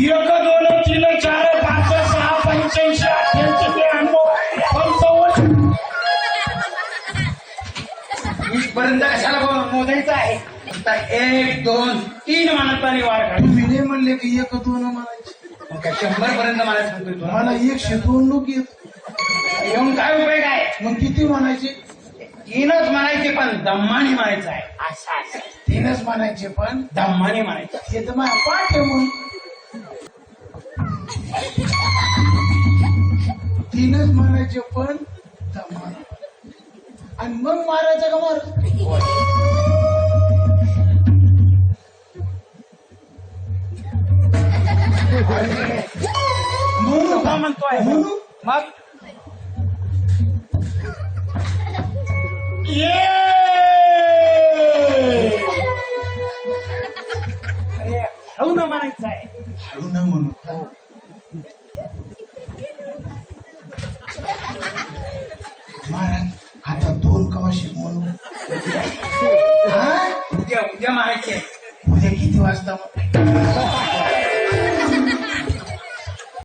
एक दोन तीन चार पाच सहा पंच्याऐंशी अठ्ठ्याऐंशी ब्याण्णव पंचावन्न पर्यंत कशाला मोजायचं आहे? एक दोन तीन मानतानी वार काढ. तुम्ही नाही म्हणले की एक दोन म्हणायचे शंभर पर्यंत मला सांगतोय तुला मला एकशे दोन लोक येत येऊन काय उपयोग आहे मग किती म्हणायचे तीनच म्हणायचे पण दम्मानी म्हणायचं आहे. असं असं तीनच म्हणायचे पण दम्मानी म्हणायचं हे तर माझ्या पाठ आहे मग तीनच म्हणायचे पण. आणि मग मारायचं का मार? का? म्हणतोय. म्हणू मग? हळू न म्हणायचं आहे हळू न म्हणू. महाराज आता दोन म्हणू हा? उद्या उद्या म्हणायचे उद्या किती वाजता?